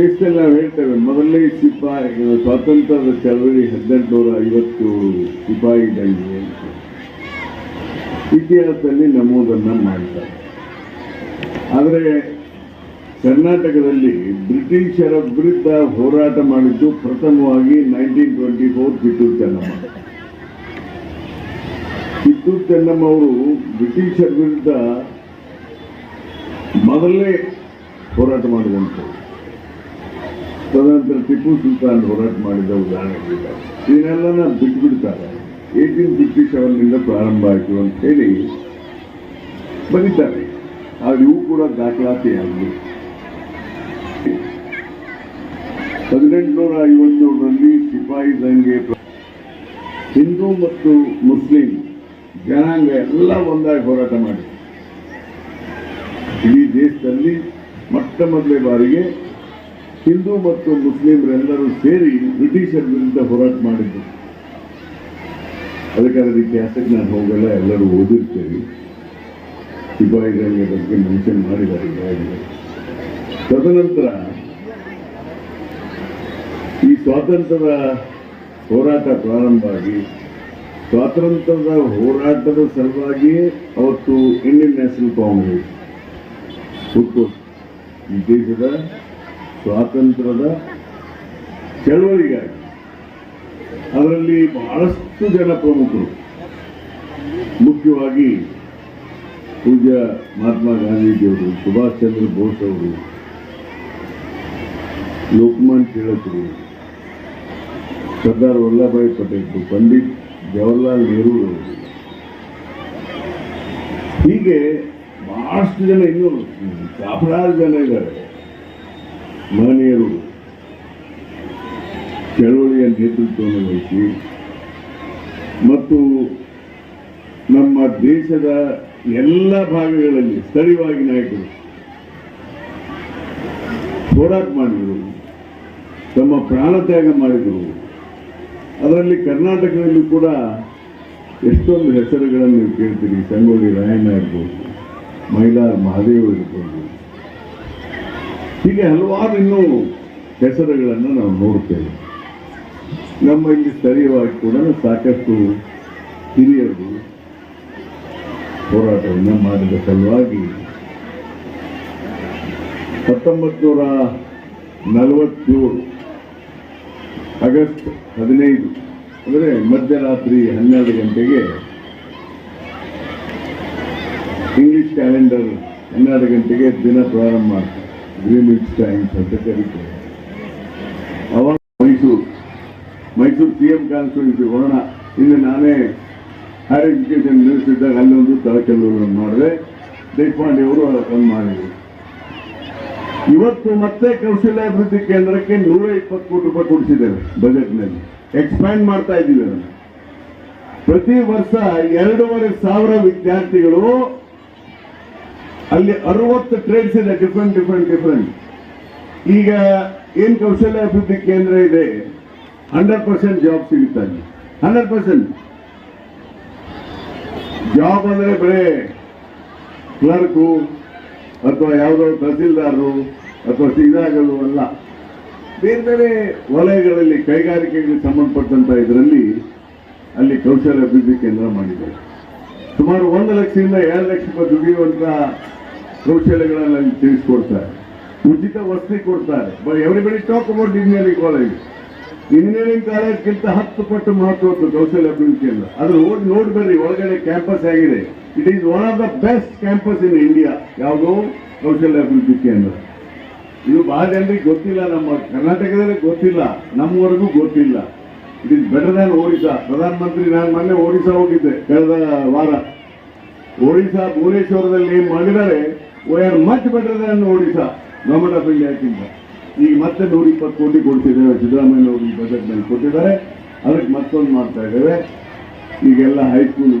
ದೇಶದಲ್ಲಿ ನಾವು ಹೇಳ್ತೇವೆ. ಮೊದಲನೇ ಸಿಪಾಯಿ ಸ್ವಾತಂತ್ರ್ಯದ ಚಳವಳಿ ಹದಿನೆಂಟುನೂರ ಐವತ್ತು ಸಿಪಾಯಿ ದಂಗೆ ಅಂತ. ಇತಿಹಾಸದಲ್ಲಿ ನಮೂದನ್ನ ಮಾಡ್ತಾರೆ. ಆದರೆ ಕರ್ನಾಟಕದಲ್ಲಿ ಬ್ರಿಟಿಷರ ವಿರುದ್ಧ ಹೋರಾಟ ಮಾಡಿದ್ದು ಪ್ರಥಮವಾಗಿ nineteen twenty four Kittur Chennamma. Kittur Chennamma ಅವರು ಬ್ರಿಟಿಷರ ವಿರುದ್ಧ ಮೊದಲನೇ ಹೋರಾಟ ಮಾಡಿದಂಥವ್ರು. ತದನಂತರ ಟಿಪ್ಪು ಸುಲ್ತಾನ್ ಹೋರಾಟ ಮಾಡಿದ ಉದಾಹರಣೆಗಳಿದ್ದಾವೆ ಇದನ್ನೆಲ್ಲ ಬಿಟ್ಬಿಡ್ತಾರೆ. ಏಟೀನ್ ಫಿಫ್ಟಿ ಸೆವೆನ್ನಿಂದ ಪ್ರಾರಂಭ ಆಯಿತು ಅಂತ ಹೇಳಿ ಬರೀತಾರೆ ಆದ್ರೆ ಇವು ಕೂಡ ದಾಖಲಾತಿ ಆಗಿದೆ ಹದಿನೆಂಟುನೂರ ಐವತ್ತೇಳರಲ್ಲಿ ಸಿಪಾಯಿ ದಂಗೆ ಹಿಂದೂ ಮತ್ತು ಮುಸ್ಲಿಂ ಜನಾಂಗ ಎಲ್ಲ ಒಂದಾಗಿ ಹೋರಾಟ ಮಾಡಿದೆ. ಇಡೀ ದೇಶದಲ್ಲಿ ಮೊಟ್ಟ ಮೊದಲೇ ಬಾರಿಗೆ ಹಿಂದೂ ಮತ್ತು ಮುಸ್ಲಿಮರೆಲ್ಲರೂ ಸೇರಿ ಬ್ರಿಟಿಷರ ವಿರುದ್ಧ ಹೋರಾಟ ಮಾಡಿದ್ರು. ಅದಕ್ಕೆ ಅದರ ಇತಿಹಾಸಕ್ಕೆ ನಾನು ಹೋಗಲ್ಲ, ಎಲ್ಲರೂ ಓದಿರ್ತೇವೆ ಸಿಪಾಯಿ ದಂಗೆ ಬಗ್ಗೆ ಮೆನ್ಷನ್ ಮಾಡಿದ್ದಾರೆ ಈಗಾಗಲೇ ತದನಂತರ ಈ ಸ್ವಾತಂತ್ರ್ಯದ ಹೋರಾಟ ಪ್ರಾರಂಭ ಆಗಿ, ಸ್ವಾತಂತ್ರ್ಯದ ಹೋರಾಟದ ಸಲುವಾಗಿಯೇ ಅವತ್ತು ಇಂಡಿಯನ್ ನ್ಯಾಷನಲ್ ಕಾಂಗ್ರೆಸ್ ಹುಟ್ಟು. ಈ ದೇಶದ ಸ್ವಾತಂತ್ರ್ಯದ ಚಳವಳಿಗಾಗಿ ಅದರಲ್ಲಿ ಬಹಳಷ್ಟು ಜನ ಪ್ರಮುಖರು ಮುಖ್ಯವಾಗಿ ಪೂಜ್ಯ ಮಹಾತ್ಮ ಗಾಂಧೀಜಿಯವರು, ಸುಭಾಷ್ ಚಂದ್ರ ಬೋಸ್ ಅವರು ಲೋಕಮಾನ್ ತಿಳಕರು ಸರ್ದಾರ್ ವಲ್ಲಭಾಯ್ ಪಟೇಲ್, ಪಂಡಿತ್ ಜವಹರ್ಲಾಲ್ ನೆಹರು ಹೀಗೆ ಬಹಳಷ್ಟು ಜನ ಇನ್ನೂ ಸಾವಿರಾರು ಜನ ಇದ್ದಾರೆ. ಮಹನೀಯರು ಚಳವಳಿಯ ನೇತೃತ್ವವನ್ನು ವಹಿಸಿ ಮತ್ತು ನಮ್ಮ ದೇಶದ ಎಲ್ಲ ಭಾಗಗಳಲ್ಲಿ ಸ್ಥಳೀಯವಾಗಿ ನಾಯಕರು ಹೋರಾಟ ಮಾಡಿದರು, ತಮ್ಮ ಪ್ರಾಣ ತ್ಯಾಗ ಮಾಡಿದರು. ಅದರಲ್ಲಿ ಕರ್ನಾಟಕದಲ್ಲೂ ಕೂಡ ಎಷ್ಟೊಂದು ಹೆಸರುಗಳನ್ನು ನೀವು ಕೇಳ್ತೀರಿ, ಸಂಗೊಳ್ಳಿ ರಾಯಣ್ಣ ಇರ್ಬೋದು ಮಹಿಳಾ ಮಹಾದೇವ್ ಇರ್ಬೋದು ಹೀಗೆ ಹಲವಾರು ಇನ್ನೂ ಹೆಸರುಗಳನ್ನು ನಾವು ನೋಡ್ತೇವೆ. ನಮ್ಮ ಇಲ್ಲಿ ಸ್ಥಳೀಯವಾಗಿ ಕೂಡ ಸಾಕಷ್ಟು ಹಿರಿಯರು ಹೋರಾಟವನ್ನು ಮಾಡಿದ ಸಲುವಾಗಿ ಹತ್ತೊಂಬತ್ತು ನೂರ ನಲವತ್ತೇಳು ಆಗಸ್ಟ್ ಹದಿನೈದು, ಅಂದರೆ ಮಧ್ಯರಾತ್ರಿ ಹನ್ನೆರಡು ಗಂಟೆಗೆ ಇಂಗ್ಲಿಷ್ ಕ್ಯಾಲೆಂಡರ್ ಹನ್ನೆರಡು ಗಂಟೆಗೆ ದಿನ ಪ್ರಾರಂಭ ಮಾಡ್ತಾರೆ ಗ್ರೀನ್ವಿಚ್ ಟೈಮ್ಸ್ ಅಂತ ಕರೀತಾರೆ ಅವಾಗ Mysuru Mysuru C M constituency ವರ್ಣ ಇಲ್ಲಿ ನಾನೇ ಹೈಯರ್ ಎಜುಕೇಷನ್ ಮಿನಿಸ್ಟರ್ ಇದ್ದಾಗ ಅಲ್ಲೊಂದು ತಳಕೆಲ್ಲೂರನ್ನು ಮಾಡಿದೆ. ದೇಶಪಾಂಡೆ ಅವರು ಒಂದು ಮಾಡಿದರು. ಇವತ್ತು ಮತ್ತೆ ಕೌಶಲ್ಯಾಭಿವೃದ್ಧಿ ಕೇಂದ್ರಕ್ಕೆ ನೂರ ಇಪ್ಪತ್ತು ಕೋಟಿ ರೂಪಾಯಿ ಕೊಡಿಸಿದ್ದೇವೆ ಬಜೆಟ್ನಲ್ಲಿ ಎಕ್ಸ್ಪ್ಯಾಂಡ್ ಮಾಡ್ತಾ ಇದ್ದೀವಿ ಅದನ್ನು. ಪ್ರತಿ ವರ್ಷ ಎರಡೂವರೆ ಸಾವಿರ ವಿದ್ಯಾರ್ಥಿಗಳು ಅಲ್ಲಿ ಅರವತ್ತು ಟ್ರೇಡ್ಸ್ ಇದೆ ಡಿಫ್ರೆಂಟ್ ಡಿಫ್ರೆಂಟ್ ಡಿಫ್ರೆಂಟ್ ಈಗ ಏನು ಕೌಶಲ್ಯ ಅಭಿವೃದ್ಧಿ ಕೇಂದ್ರ ಇದೆ? ಹಂಡ್ರೆಡ್ ಪರ್ಸೆಂಟ್ ಜಾಬ್ ಸಿಗುತ್ತೆ ಅಲ್ಲಿ? ಹಂಡ್ರೆಡ್ ಪರ್ಸೆಂಟ್ ಜಾಬ್ ಅಂದರೆ ಬರೇ ಕ್ಲರ್ಕು ಅಥವಾ ಯಾವುದೋ ತಹಸೀಲ್ದಾರರು, ಅಥವಾ ಇದಾಗಲು ಅಲ್ಲ. ಬೇರೆ ಬೇರೆ ವಲಯಗಳಲ್ಲಿ ಕೈಗಾರಿಕೆಗೆ ಸಂಬಂಧಪಟ್ಟಂತ ಇದರಲ್ಲಿ ಅಲ್ಲಿ ಕೌಶಲ್ಯ ಅಭಿವೃದ್ಧಿ ಕೇಂದ್ರ ಮಾಡಿದ್ದಾರೆ. ಸುಮಾರು ಒಂದು ಲಕ್ಷದಿಂದ ಎರಡು ಲಕ್ಷ ರೂಪಾಯಿ ದುಡಿಯುವಂತ ಕೌಶಲ್ಯಗಳನ್ನು ಅಲ್ಲಿ ತಿಳಿಸ್ಕೊಡ್ತಾರೆ. ಉಚಿತ ವಸತಿ ಕೊಡ್ತಾರೆ. Everybody talk about engineering college engineering ಕಾಲೇಜ್ಗಿಂತ ಹತ್ತು ಪಟ್ಟು ಮಹತ್ವದ್ದು ಕೌಶಲ್ಯ ಅಭಿವೃದ್ಧಿ ಕೇಂದ್ರ ಅದ್ರ ನೋಡ್ಬೇಡ್ರಿ, ಒಳಗಡೆ ಕ್ಯಾಂಪಸ್ ಆಗಿದೆ it is one of the best campus in India ಯಾವುದು? ಕೌಶಲ್ಯ ಅಭಿವೃದ್ಧಿ ಕೇಂದ್ರ. ಇದು ಬಹಳ ಜನರಿಗೆ ಗೊತ್ತಿಲ್ಲ, ನಮ್ಮ ಕರ್ನಾಟಕದಲ್ಲಿ ಗೊತ್ತಿಲ್ಲ, ನಮ್ಮವರೆಗೂ ಗೊತ್ತಿಲ್ಲ. It is better than Odisha ಪ್ರಧಾನಮಂತ್ರಿ ನಾನು ಮೊನ್ನೆ ಒಡಿಶಾ ಹೋಗಿದ್ದೆ, ಕಳೆದ ವಾರ. ಒಡಿಶಾ ಭುವನೇಶ್ವರದಲ್ಲಿ ಮಾಡಿದರೆ we are much better than Odisha government of ಇಂಡಿಯಾಕ್ಕಿಂತ ಈಗ ಮತ್ತೆ ನೂರ ಇಪ್ಪತ್ತು ಕೋಟಿ ಕೊಡ್ತಿದ್ದೇವೆ. ಸಿದ್ದರಾಮಯ್ಯ ಅವರು ಈ ಬಜೆಟ್ನಲ್ಲಿ ಕೊಟ್ಟಿದ್ದಾರೆ. ಅದಕ್ಕೆ ಮತ್ತೊಂದು ಮಾಡ್ತಾ ಇದ್ದೇವೆ. ಈಗೆಲ್ಲ ಹೈಸ್ಕೂಲ್